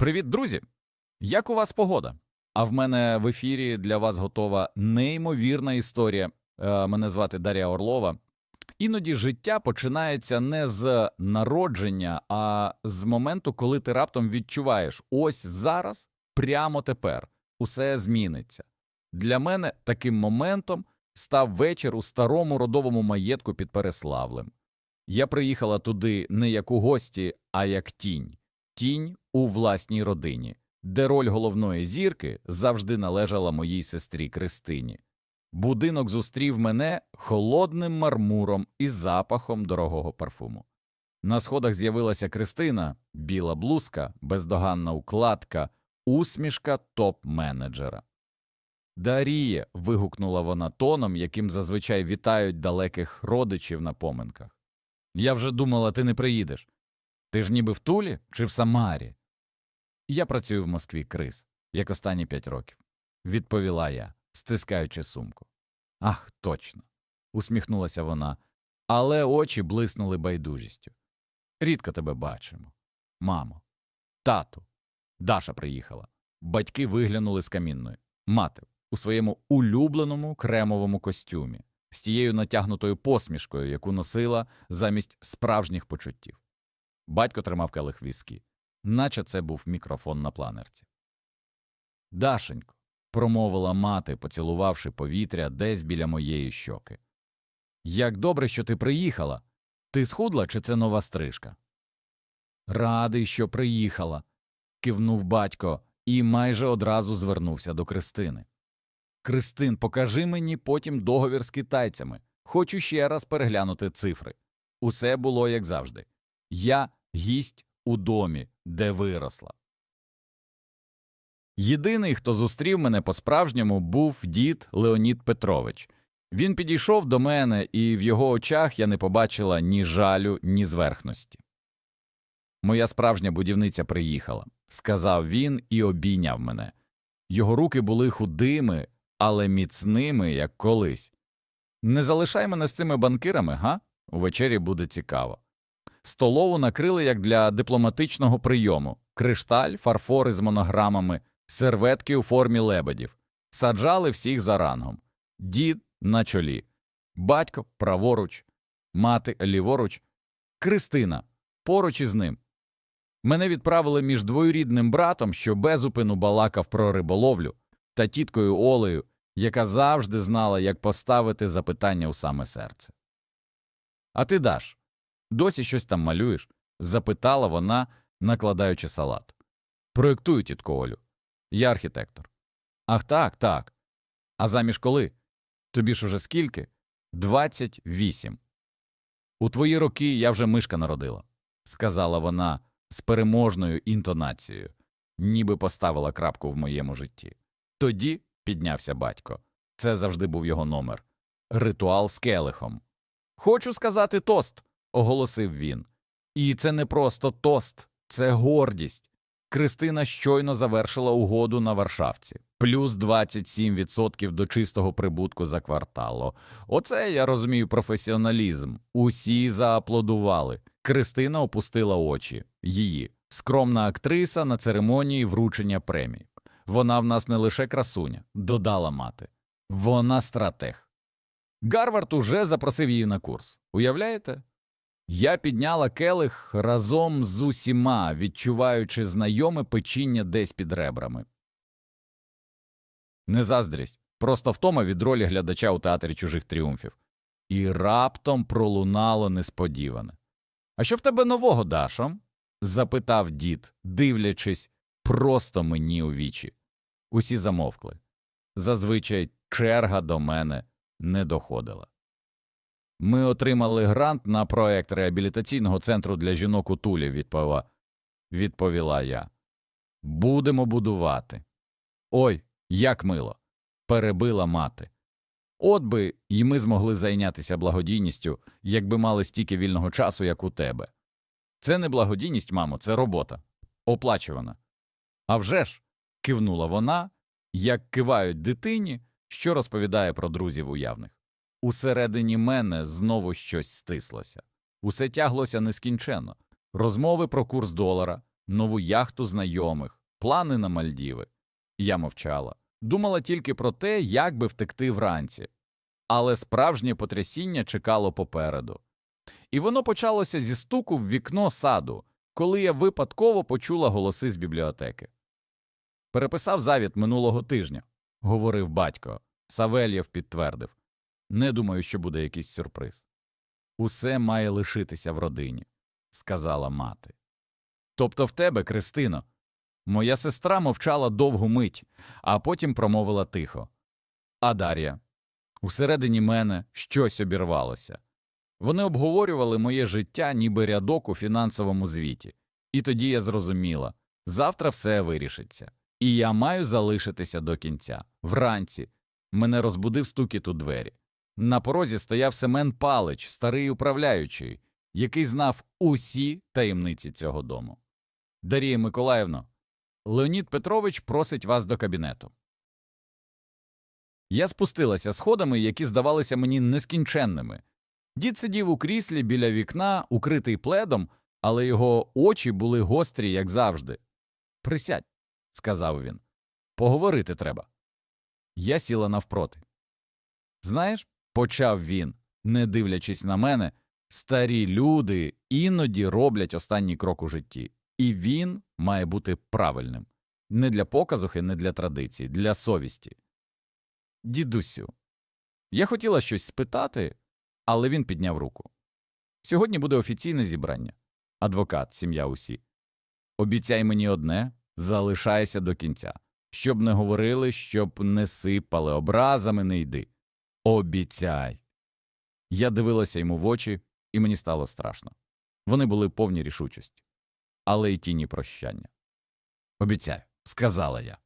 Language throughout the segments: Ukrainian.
Привіт, друзі! Як у вас погода? А в мене в ефірі для вас готова неймовірна історія. Е, Мене звати Дар'я Орлова. Іноді життя починається не з народження, а з моменту, коли ти раптом відчуваєш: ось зараз, прямо тепер, усе зміниться. Для мене таким моментом став вечір у старому родовому маєтку під Переславлем. Я приїхала туди не як у гості, а як тінь. Тінь у власній родині, де роль головної зірки завжди належала моїй сестрі Кристині. Будинок зустрів мене холодним мармуром і запахом дорогого парфуму. На сходах з'явилася Кристина, біла блузка, бездоганна укладка, усмішка топ-менеджера. Даріє. вигукнула вона тоном, яким зазвичай вітають далеких родичів на поминках. Я вже думала, ти не приїдеш. Ти ж ніби в Тулі чи в Самарі? Я працюю в Москві, Крис, як останні п'ять років, відповіла я, стискаючи сумку. Ах, точно. усміхнулася вона, але очі блиснули байдужістю. Рідко тебе бачимо. Мамо, тату. Даша приїхала. Батьки виглянули з камінної. Мати у своєму улюбленому кремовому костюмі, з тією натягнутою посмішкою, яку носила замість справжніх почуттів. Батько тримав келих віскі, наче це був мікрофон на планерці. Дашенько, промовила мати, поцілувавши повітря десь біля моєї щоки. Як добре, що ти приїхала. Ти схудла, чи це нова стрижка? Радий, що приїхала, кивнув батько і майже одразу звернувся до Кристини. Кристин, покажи мені потім договір з китайцями. Хочу ще раз переглянути цифри. Усе було як завжди. Я гість у домі, де виросла. Єдиний, хто зустрів мене по-справжньому, був дід Леонід Петрович. Він підійшов до мене, і в його очах я не побачила ні жалю, ні зверхності. Моя справжня будівниця приїхала, сказав він і обійняв мене. Його руки були худими, але міцними, як колись. Не залишай мене з цими банкирами, га? Увечері буде цікаво. Столову накрили як для дипломатичного прийому кришталь, фарфори з монограмами, серветки у формі лебедів. Саджали всіх за рангом. Дід на чолі, батько праворуч, мати ліворуч, Кристина поруч із ним. Мене відправили між двоюрідним братом, що безупину балакав про риболовлю, та тіткою Олею, яка завжди знала, як поставити запитання у саме серце. А ти Даш, досі щось там малюєш? запитала вона, накладаючи салат. Проєктую, тітко Олю. Я архітектор. Ах так, так. А заміж коли? Тобі ж уже скільки? Двадцять вісім. У твої роки я вже мишка народила, сказала вона з переможною інтонацією, ніби поставила крапку в моєму житті. Тоді піднявся батько. Це завжди був його номер. Ритуал з келихом. Хочу сказати тост, оголосив він. І це не просто тост, це гордість. Кристина щойно завершила угоду на Варшавці, плюс 27% до чистого прибутку за квартало. Оце я розумію професіоналізм. Усі зааплодували. Кристина опустила очі. Її скромна актриса на церемонії вручення премії. Вона в нас не лише красуня, додала мати. Вона стратег. Гарвард уже запросив її на курс. Уявляєте? Я підняла келих разом з усіма, відчуваючи знайоме печіння десь під ребрами. Не заздрість, просто втома від ролі глядача у театрі чужих тріумфів. І раптом пролунало несподіване. А що в тебе нового, Дашо? запитав дід, дивлячись просто мені у вічі. Усі замовкли. Зазвичай черга до мене не доходила. Ми отримали грант на проект реабілітаційного центру для жінок у Тулі, відповіла, відповіла я. Будемо будувати. Ой, як мило. перебила мати. От би і ми змогли зайнятися благодійністю, якби мали стільки вільного часу, як у тебе. Це не благодійність, мамо, це робота. Оплачувана. «А вже ж!» – кивнула вона, як кивають дитині, що розповідає про друзів уявних. Усередині мене знову щось стислося. Усе тяглося нескінченно. Розмови про курс долара, нову яхту знайомих, плани на Мальдіви. Я мовчала. Думала тільки про те, як би втекти вранці. Але справжнє потрясіння чекало попереду. І воно почалося зі стуку в вікно саду, коли я випадково почула голоси з бібліотеки. Переписав завіт минулого тижня, говорив батько. Савельєв підтвердив. Не думаю, що буде якийсь сюрприз. Усе має лишитися в родині, сказала мати. Тобто в тебе, Кристино. Моя сестра мовчала довгу мить, а потім промовила тихо. А Дар'я? Усередині мене щось обірвалося. Вони обговорювали моє життя, ніби рядок у фінансовому звіті, і тоді я зрозуміла завтра все вирішиться, і я маю залишитися до кінця. Вранці мене розбудив стукіт у двері. На порозі стояв Семен Палич, старий управляючий, який знав усі таємниці цього дому. Дарія Миколаївно, Леонід Петрович просить вас до кабінету. Я спустилася сходами, які здавалися мені нескінченними. Дід сидів у кріслі біля вікна, укритий пледом, але його очі були гострі, як завжди. Присядь, сказав він. Поговорити треба. Я сіла навпроти. Знаєш, почав він, не дивлячись на мене, старі люди іноді роблять останній крок у житті, і він має бути правильним. Не для показухи, не для традицій, для совісті. Дідусю, я хотіла щось спитати, але він підняв руку. Сьогодні буде офіційне зібрання. Адвокат, сім'я усі. Обіцяй мені одне, залишайся до кінця. Щоб не говорили, щоб не сипали образами, не йди. Обіцяй. Я дивилася йому в очі, і мені стало страшно. Вони були повні рішучості, але й тіні прощання. Обіцяю, сказала я.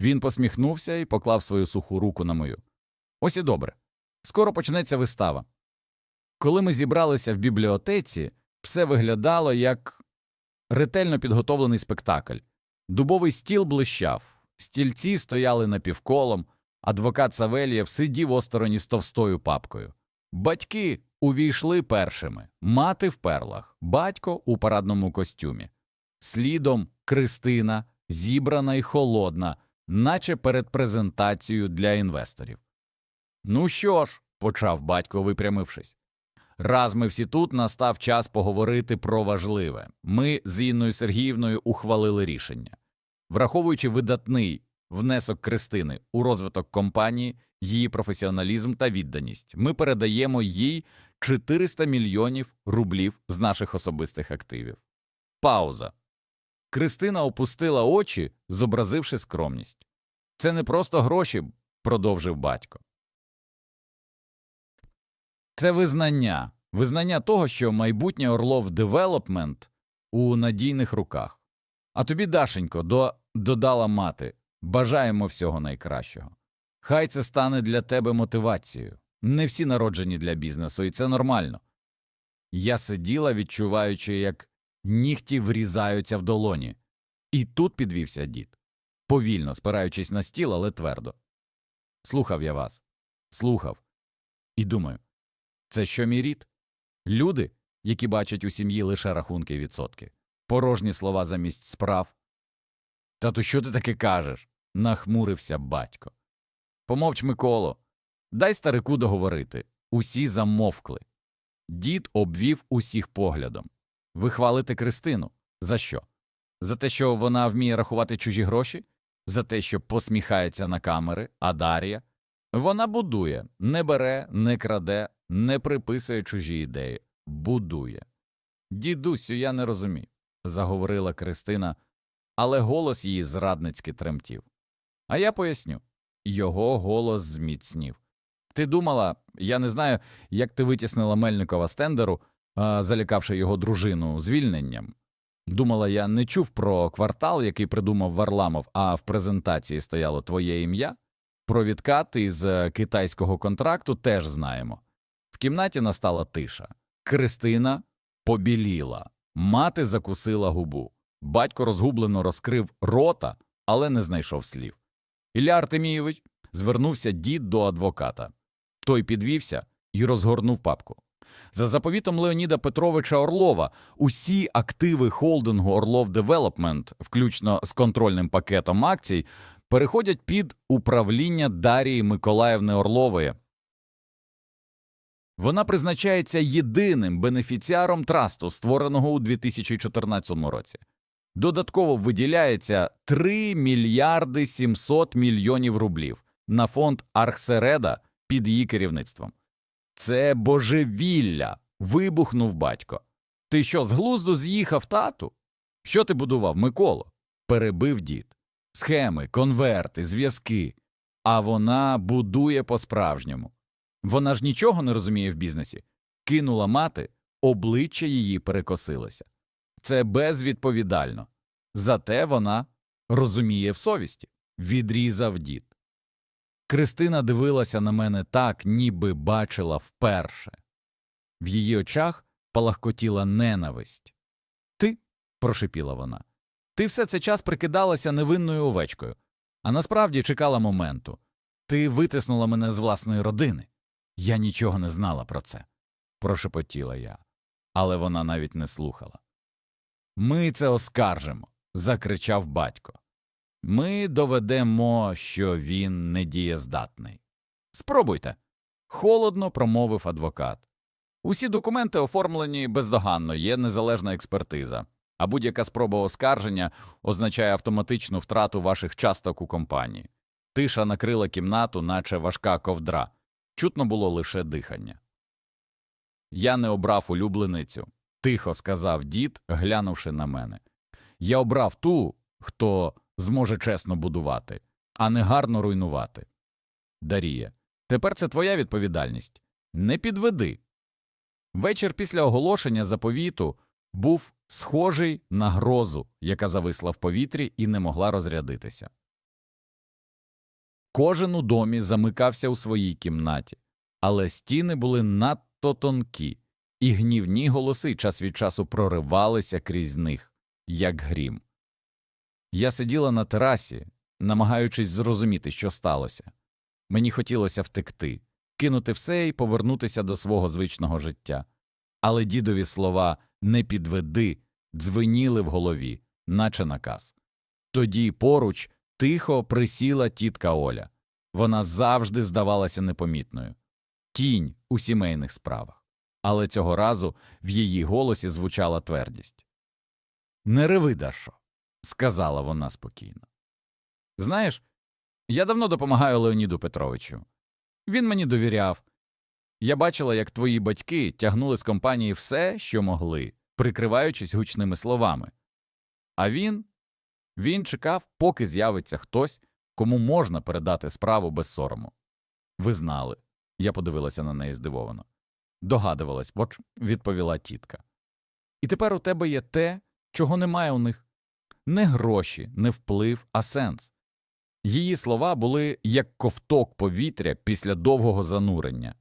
Він посміхнувся і поклав свою суху руку на мою. Ось і добре. Скоро почнеться вистава. Коли ми зібралися в бібліотеці, все виглядало як ретельно підготовлений спектакль. Дубовий стіл блищав, стільці стояли напівколом, адвокат Савельєв сидів осторонь з товстою папкою. Батьки увійшли першими, мати в перлах, батько у парадному костюмі. Слідом Кристина, зібрана й холодна, наче перед презентацією для інвесторів. Ну що ж, почав батько, випрямившись. Раз ми всі тут, настав час поговорити про важливе. Ми з Інною Сергіївною ухвалили рішення. Враховуючи видатний внесок Кристини у розвиток компанії, її професіоналізм та відданість, ми передаємо їй 400 мільйонів рублів з наших особистих активів. Пауза. Кристина опустила очі, зобразивши скромність. Це не просто гроші, продовжив батько. Це визнання, визнання того, що майбутнє Орлов Девелопмент у надійних руках. А тобі, Дашенько, до... додала мати, бажаємо всього найкращого. Хай це стане для тебе мотивацією. Не всі народжені для бізнесу, і це нормально. Я сиділа, відчуваючи, як нігті врізаються в долоні. І тут підвівся дід, повільно спираючись на стіл, але твердо. Слухав я вас, слухав. І думаю, це що мій рід? Люди, які бачать у сім'ї лише рахунки відсотки, порожні слова замість справ. Тату, що ти таке кажеш? нахмурився батько. Помовч, Миколо, дай старику договорити. Усі замовкли. Дід обвів усіх поглядом. Ви хвалите Кристину. За що? За те, що вона вміє рахувати чужі гроші? За те, що посміхається на камери, а Дар'я? Вона будує, не бере, не краде, не приписує чужі ідеї, будує. Дідусю, я не розумію, заговорила Кристина, але голос її зрадницьки тремтів. А я поясню його голос зміцнів. Ти думала, я не знаю, як ти витіснила Мельникова з тендеру, залякавши його дружину звільненням. Думала, я не чув про квартал, який придумав Варламов, а в презентації стояло твоє ім'я. Про відкат із е, китайського контракту теж знаємо. В кімнаті настала тиша. Кристина побіліла, мати закусила губу. Батько розгублено розкрив рота, але не знайшов слів. Ілля Артемійович звернувся дід до адвоката. Той підвівся і розгорнув папку. За заповітом Леоніда Петровича Орлова, усі активи холдингу Орлов Девелопмент, включно з контрольним пакетом акцій, переходять під управління Дарії Миколаївни Орлової. Вона призначається єдиним бенефіціаром трасту, створеного у 2014 році. Додатково виділяється 3 мільярди 700 мільйонів рублів на фонд Архсереда під її керівництвом. Це божевілля. вибухнув батько. Ти що, з глузду з'їхав тату? Що ти будував, Миколо? перебив дід. Схеми, конверти, зв'язки. А вона будує по-справжньому. Вона ж нічого не розуміє в бізнесі. Кинула мати, обличчя її перекосилося. Це безвідповідально. Зате вона розуміє в совісті, відрізав дід. Кристина дивилася на мене так, ніби бачила вперше. В її очах палахкотіла ненависть. Ти, прошипіла вона, ти все це час прикидалася невинною овечкою, а насправді чекала моменту. Ти витиснула мене з власної родини. Я нічого не знала про це, прошепотіла я, але вона навіть не слухала. Ми це оскаржимо, закричав батько. Ми доведемо, що він недієздатний. Спробуйте. Холодно промовив адвокат. Усі документи оформлені бездоганно, є незалежна експертиза, а будь-яка спроба оскарження означає автоматичну втрату ваших часток у компанії. Тиша накрила кімнату, наче важка ковдра. Чутно було лише дихання. Я не обрав улюбленицю, тихо сказав дід, глянувши на мене. Я обрав ту, хто зможе чесно будувати, а не гарно руйнувати. Дарія, тепер це твоя відповідальність. Не підведи. Вечір після оголошення заповіту був схожий на грозу, яка зависла в повітрі і не могла розрядитися. Кожен у домі замикався у своїй кімнаті, але стіни були надто тонкі, і гнівні голоси час від часу проривалися крізь них, як грім. Я сиділа на терасі, намагаючись зрозуміти, що сталося. Мені хотілося втекти, кинути все і повернутися до свого звичного життя. Але дідові слова не підведи дзвеніли в голові, наче наказ. Тоді поруч тихо присіла тітка Оля. Вона завжди здавалася непомітною. Тінь у сімейних справах. Але цього разу в її голосі звучала твердість. Не реви, Дашо сказала вона спокійно. Знаєш, я давно допомагаю Леоніду Петровичу. Він мені довіряв. Я бачила, як твої батьки тягнули з компанії все, що могли, прикриваючись гучними словами. А він він чекав, поки з'явиться хтось, кому можна передати справу без сорому. Ви знали. Я подивилася на неї здивовано. Догадувалась, бо відповіла тітка. І тепер у тебе є те, чого немає у них не гроші, не вплив, а сенс. Її слова були як ковток повітря після довгого занурення.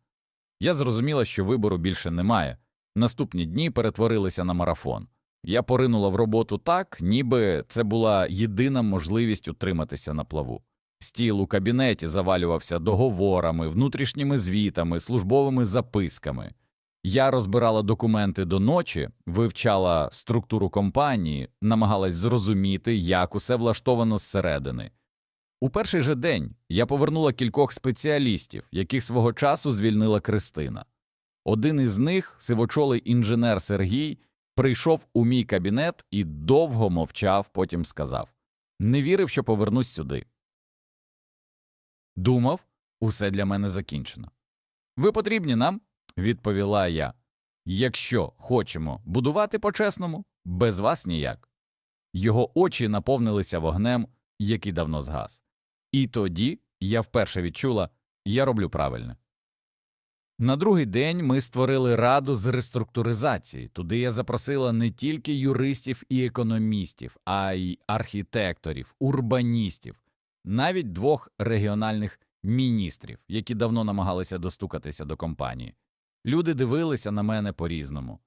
Я зрозуміла, що вибору більше немає. Наступні дні перетворилися на марафон. Я поринула в роботу так, ніби це була єдина можливість утриматися на плаву. Стіл у кабінеті завалювався договорами, внутрішніми звітами, службовими записками. Я розбирала документи до ночі, вивчала структуру компанії, намагалась зрозуміти, як усе влаштовано зсередини. У перший же день я повернула кількох спеціалістів, яких свого часу звільнила Кристина. Один із них, сивочолий інженер Сергій, прийшов у мій кабінет і довго мовчав, потім сказав Не вірив, що повернусь сюди. Думав, усе для мене закінчено. Ви потрібні нам? відповіла я. Якщо хочемо будувати по-чесному, без вас ніяк. Його очі наповнилися вогнем, який давно згас. І тоді я вперше відчула я роблю правильне. На другий день ми створили раду з реструктуризації. Туди я запросила не тільки юристів і економістів, а й архітекторів, урбаністів, навіть двох регіональних міністрів, які давно намагалися достукатися до компанії. Люди дивилися на мене по різному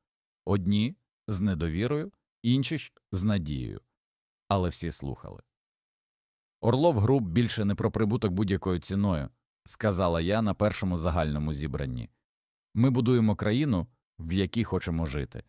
одні з недовірою, інші ж з надією, але всі слухали. Орлов Груп більше не про прибуток будь-якою ціною, сказала я на першому загальному зібранні. Ми будуємо країну, в якій хочемо жити,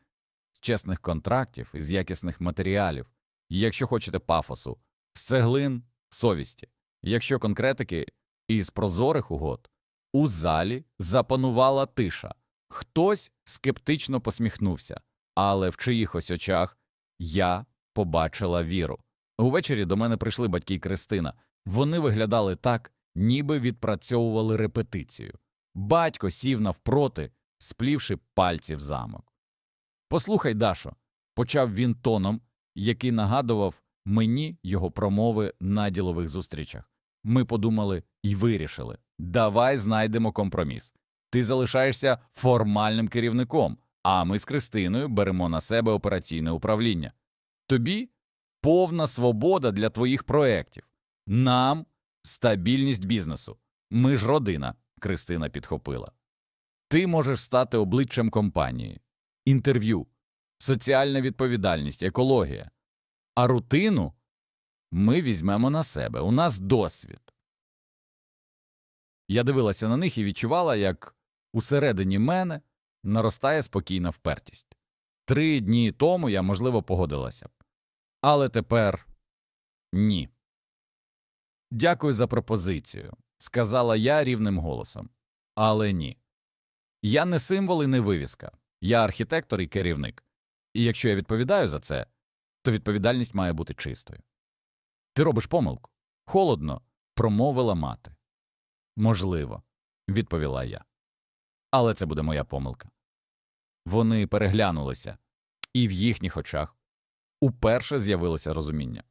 з чесних контрактів з якісних матеріалів. Якщо хочете пафосу, з цеглин совісті, якщо конкретики із прозорих угод. У залі запанувала тиша. Хтось скептично посміхнувся, але в чиїхось очах я побачила віру. Увечері до мене прийшли батьки і Кристина. Вони виглядали так, ніби відпрацьовували репетицію. Батько сів навпроти, сплівши пальці в замок. Послухай, Дашо, почав він тоном, який нагадував мені його промови на ділових зустрічах. Ми подумали і вирішили давай знайдемо компроміс. Ти залишаєшся формальним керівником, а ми з Кристиною беремо на себе операційне управління. Тобі повна свобода для твоїх проєктів. Нам стабільність бізнесу. Ми ж родина, Кристина підхопила. Ти можеш стати обличчям компанії, інтерв'ю, соціальна відповідальність, екологія. А рутину ми візьмемо на себе. У нас досвід. Я дивилася на них і відчувала, як усередині мене наростає спокійна впертість. Три дні тому я, можливо, погодилася б. Але тепер ні. Дякую за пропозицію, сказала я рівним голосом. Але ні. Я не символ і не вивіска. Я архітектор і керівник. І якщо я відповідаю за це, то відповідальність має бути чистою. Ти робиш помилку. Холодно, промовила мати. Можливо, відповіла я. Але це буде моя помилка. Вони переглянулися, і в їхніх очах уперше з'явилося розуміння.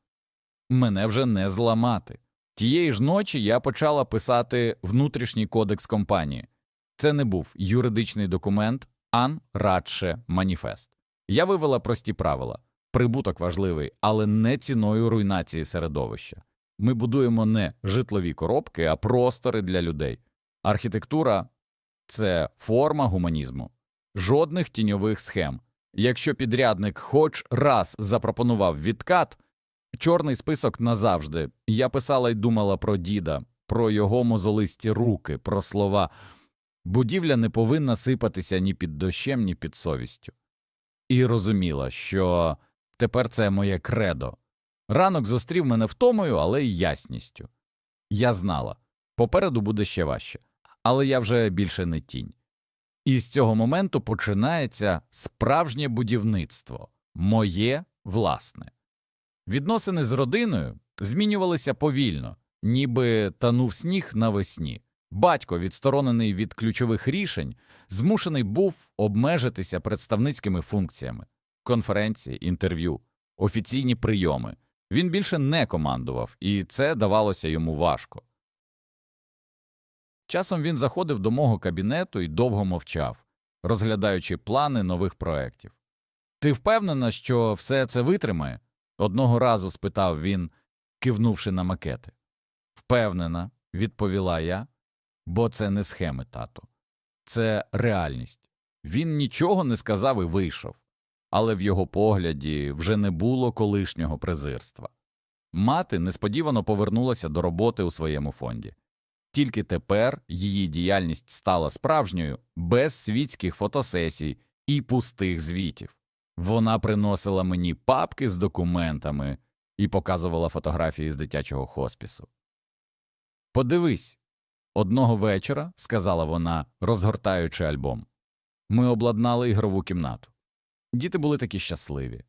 Мене вже не зламати. Тієї ж ночі я почала писати внутрішній кодекс компанії. Це не був юридичний документ, ан радше маніфест. Я вивела прості правила. Прибуток важливий, але не ціною руйнації середовища. Ми будуємо не житлові коробки, а простори для людей. Архітектура це форма гуманізму, жодних тіньових схем. Якщо підрядник хоч раз запропонував відкат, чорний список назавжди. Я писала й думала про діда, про його мозолисті руки, про слова. Будівля не повинна сипатися ні під дощем, ні під совістю. І розуміла, що тепер це моє кредо. Ранок зустрів мене втомою, але й ясністю. Я знала попереду буде ще важче, але я вже більше не тінь. І з цього моменту починається справжнє будівництво, моє власне. Відносини з родиною змінювалися повільно, ніби танув сніг навесні. Батько, відсторонений від ключових рішень, змушений був обмежитися представницькими функціями конференції, інтерв'ю, офіційні прийоми. Він більше не командував, і це давалося йому важко. Часом він заходив до мого кабінету і довго мовчав, розглядаючи плани нових проєктів. Ти впевнена, що все це витримає? одного разу спитав він, кивнувши на макети. Впевнена, відповіла я, бо це не схеми, тату. Це реальність. Він нічого не сказав і вийшов, але в його погляді вже не було колишнього презирства. Мати несподівано повернулася до роботи у своєму фонді. Тільки тепер її діяльність стала справжньою, без світських фотосесій і пустих звітів. Вона приносила мені папки з документами і показувала фотографії з дитячого хоспісу. Подивись, одного вечора, сказала вона, розгортаючи альбом, ми обладнали ігрову кімнату. Діти були такі щасливі.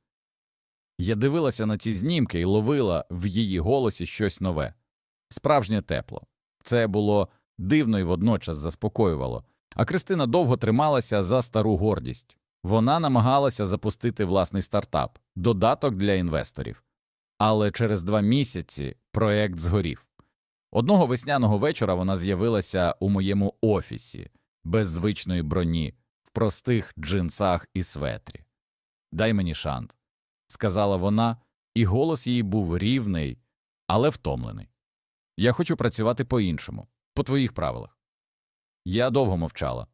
Я дивилася на ці знімки і ловила в її голосі щось нове справжнє тепло. Це було дивно і водночас заспокоювало. А Кристина довго трималася за стару гордість. Вона намагалася запустити власний стартап, додаток для інвесторів. Але через два місяці проект згорів. Одного весняного вечора вона з'явилася у моєму офісі без звичної броні, в простих джинсах і светрі. Дай мені шанс, сказала вона, і голос її був рівний, але втомлений. Я хочу працювати по іншому, по твоїх правилах. Я довго мовчала.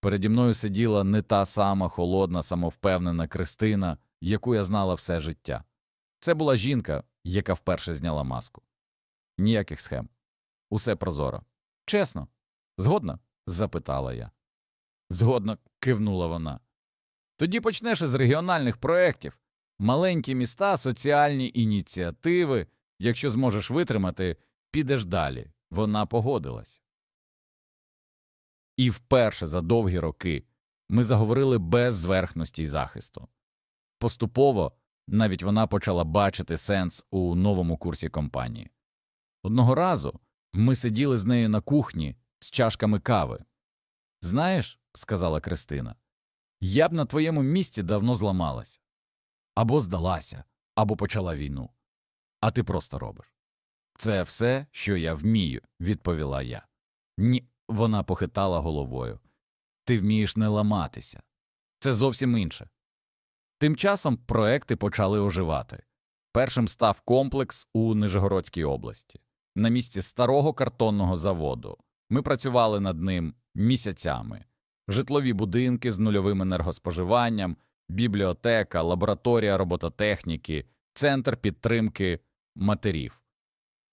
Переді мною сиділа не та сама холодна, самовпевнена Кристина, яку я знала все життя. Це була жінка, яка вперше зняла маску. Ніяких схем. Усе прозоро. Чесно, згодна? запитала я. згодно кивнула вона. Тоді почнеш із регіональних проєктів, маленькі міста, соціальні ініціативи. Якщо зможеш витримати, підеш далі. Вона погодилась. І вперше за довгі роки ми заговорили без зверхності й захисту. Поступово навіть вона почала бачити сенс у новому курсі компанії. Одного разу ми сиділи з нею на кухні з чашками кави. Знаєш, сказала Кристина, я б на твоєму місці давно зламалася. Або здалася, або почала війну. А ти просто робиш. Це все, що я вмію, відповіла я. Ні, вона похитала головою. Ти вмієш не ламатися. Це зовсім інше. Тим часом проекти почали оживати. Першим став комплекс у Нижегородській області, на місці старого картонного заводу. Ми працювали над ним місяцями. Житлові будинки з нульовим енергоспоживанням, бібліотека, лабораторія робототехніки, центр підтримки матерів.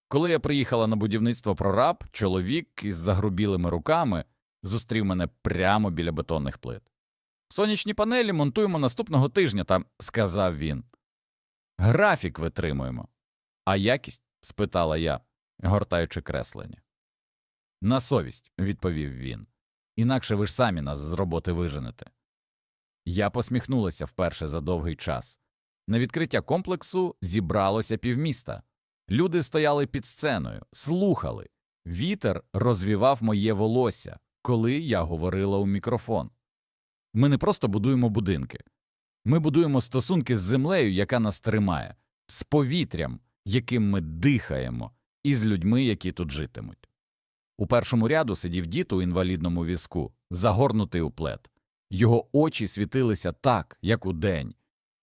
Коли я приїхала на будівництво прораб, чоловік із загрубілими руками зустрів мене прямо біля бетонних плит. Сонячні панелі монтуємо наступного тижня, там, сказав він. Графік витримуємо. А якість? спитала я, гортаючи креслення. На совість, відповів він. Інакше ви ж самі нас з роботи виженете. Я посміхнулася вперше за довгий час. На відкриття комплексу зібралося півміста. Люди стояли під сценою, слухали. Вітер розвівав моє волосся, коли я говорила у мікрофон. Ми не просто будуємо будинки. Ми будуємо стосунки з землею, яка нас тримає, з повітрям, яким ми дихаємо, і з людьми, які тут житимуть. У першому ряду сидів дід у інвалідному візку, загорнутий у плед. Його очі світилися так, як удень,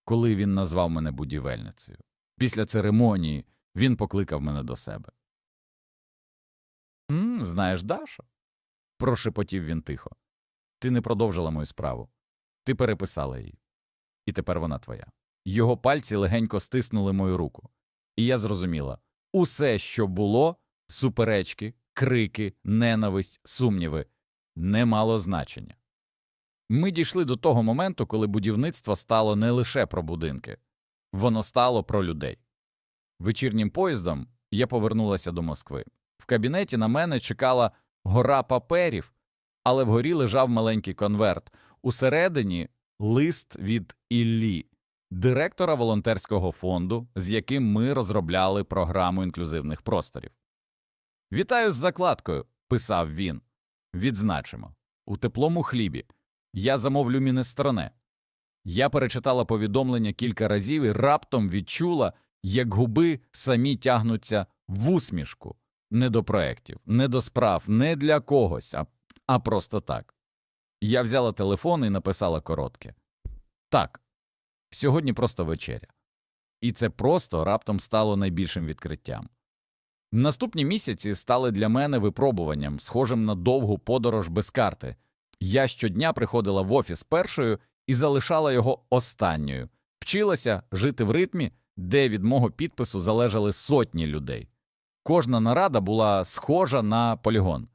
коли він назвав мене будівельницею. Після церемонії він покликав мене до себе. «М, Знаєш, Дашо? прошепотів він тихо. Ти не продовжила мою справу. Ти переписала її. І тепер вона твоя. Його пальці легенько стиснули мою руку. І я зрозуміла усе, що було, суперечки, крики, ненависть, сумніви, не мало значення. Ми дійшли до того моменту, коли будівництво стало не лише про будинки, воно стало про людей. Вечірнім поїздом я повернулася до Москви. В кабінеті на мене чекала гора паперів, але вгорі лежав маленький конверт. Усередині лист від Іллі, директора волонтерського фонду, з яким ми розробляли програму інклюзивних просторів. Вітаю з закладкою, писав він. Відзначимо. У теплому хлібі. Я замовлю мінестроне. Я перечитала повідомлення кілька разів і раптом відчула, як губи самі тягнуться в усмішку. Не до проєктів, не до справ, не для когось, а, а просто так. Я взяла телефон і написала коротке. Так, сьогодні просто вечеря. І це просто раптом стало найбільшим відкриттям. Наступні місяці стали для мене випробуванням, схожим на довгу подорож без карти. Я щодня приходила в офіс першою і залишала його останньою, вчилася жити в ритмі, де від мого підпису залежали сотні людей. Кожна нарада була схожа на полігон.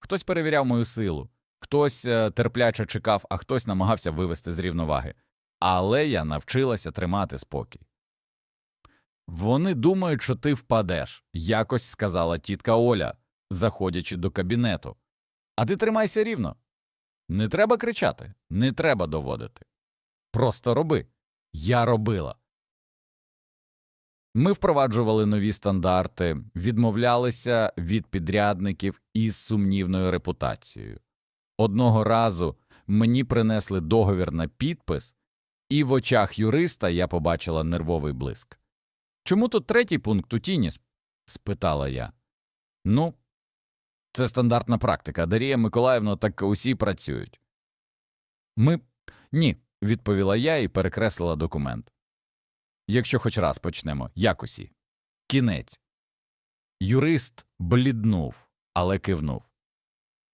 Хтось перевіряв мою силу, хтось е, терпляче чекав, а хтось намагався вивести з рівноваги. Але я навчилася тримати спокій. Вони думають, що ти впадеш, якось сказала тітка Оля, заходячи до кабінету. А ти тримайся рівно. Не треба кричати, не треба доводити. Просто роби. Я робила. Ми впроваджували нові стандарти, відмовлялися від підрядників із сумнівною репутацією. Одного разу мені принесли договір на підпис, і в очах юриста я побачила нервовий блиск. Чому тут третій пункт у тіні? спитала я. Ну, це стандартна практика. Дарія Миколаївна, так усі працюють. Ми ні, відповіла я і перекреслила документ. Якщо хоч раз почнемо, як усі. Кінець. Юрист бліднув, але кивнув.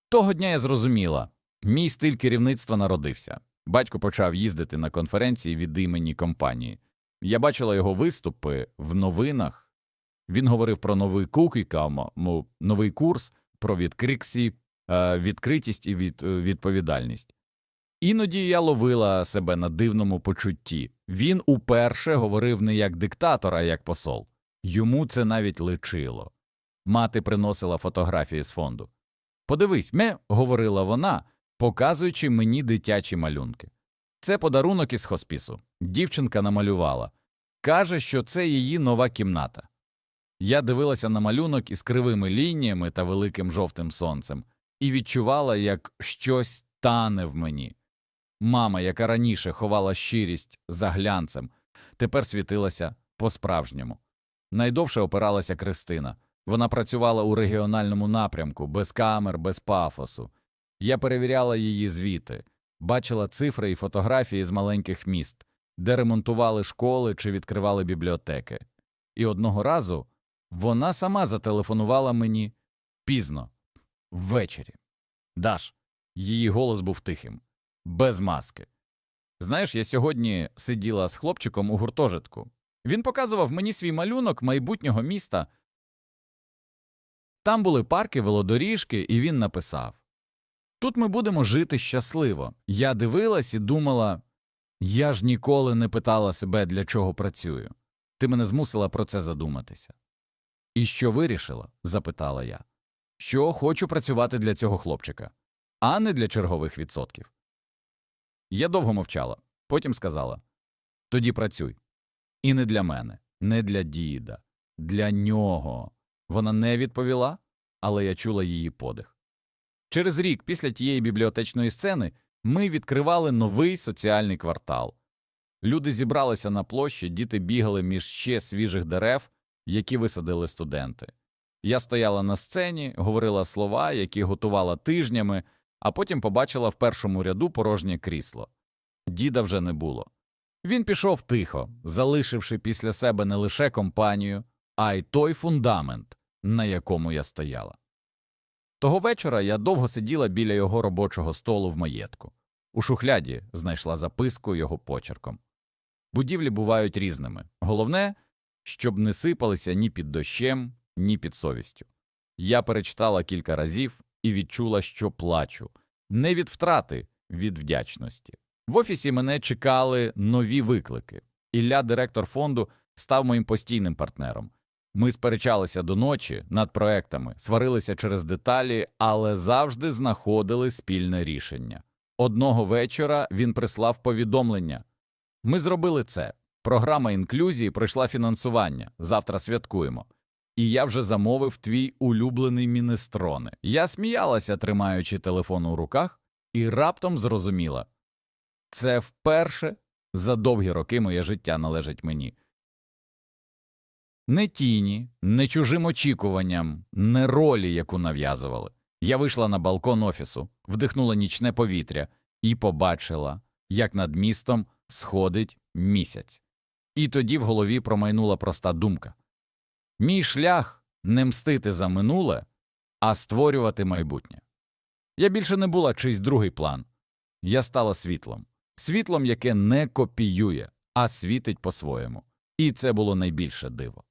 Того дня я зрозуміла мій стиль керівництва народився. Батько почав їздити на конференції від імені компанії. Я бачила його виступи в новинах. Він говорив про новий кукікамо, новий курс, про відкриксі, е, відкритість і від, е, відповідальність. Іноді я ловила себе на дивному почутті. Він уперше говорив не як диктатор, а як посол. Йому це навіть личило. Мати приносила фотографії з фонду. Подивись, ме, говорила вона, показуючи мені дитячі малюнки. Це подарунок із хоспісу. Дівчинка намалювала. Каже, що це її нова кімната. Я дивилася на малюнок із кривими лініями та великим жовтим сонцем і відчувала, як щось тане в мені. Мама, яка раніше ховала щирість за глянцем, тепер світилася по-справжньому. Найдовше опиралася Кристина. Вона працювала у регіональному напрямку, без камер, без пафосу. Я перевіряла її звіти, бачила цифри і фотографії з маленьких міст, де ремонтували школи чи відкривали бібліотеки. І одного разу вона сама зателефонувала мені пізно, ввечері. Даш, її голос був тихим, без маски. Знаєш, я сьогодні сиділа з хлопчиком у гуртожитку. Він показував мені свій малюнок майбутнього міста. Там були парки, велодоріжки, і він написав Тут ми будемо жити щасливо. Я дивилась і думала я ж ніколи не питала себе, для чого працюю. Ти мене змусила про це задуматися. І що вирішила? запитала я. Що хочу працювати для цього хлопчика, а не для чергових відсотків. Я довго мовчала, потім сказала Тоді працюй. І не для мене, не для діда, для нього. Вона не відповіла, але я чула її подих. Через рік після тієї бібліотечної сцени ми відкривали новий соціальний квартал. Люди зібралися на площі, діти бігали між ще свіжих дерев, які висадили студенти. Я стояла на сцені, говорила слова, які готувала тижнями, а потім побачила в першому ряду порожнє крісло. Діда вже не було. Він пішов тихо, залишивши після себе не лише компанію, а й той фундамент, на якому я стояла. Того вечора я довго сиділа біля його робочого столу в маєтку. У шухляді знайшла записку його почерком. Будівлі бувають різними. Головне, щоб не сипалися ні під дощем, ні під совістю. Я перечитала кілька разів і відчула, що плачу не від втрати, від вдячності. В офісі мене чекали нові виклики. Ілля, директор фонду, став моїм постійним партнером. Ми сперечалися до ночі над проектами, сварилися через деталі, але завжди знаходили спільне рішення. Одного вечора він прислав повідомлення. Ми зробили це. Програма інклюзії пройшла фінансування. Завтра святкуємо. І я вже замовив твій улюблений мінестрони. Я сміялася, тримаючи телефон у руках, і раптом зрозуміла це вперше за довгі роки моє життя належить мені. Не тіні, не чужим очікуванням, не ролі, яку нав'язували. Я вийшла на балкон офісу, вдихнула нічне повітря і побачила, як над містом сходить місяць. І тоді в голові промайнула проста думка мій шлях не мстити за минуле, а створювати майбутнє. Я більше не була чийсь другий план. Я стала світлом, світлом, яке не копіює, а світить по-своєму. І це було найбільше диво.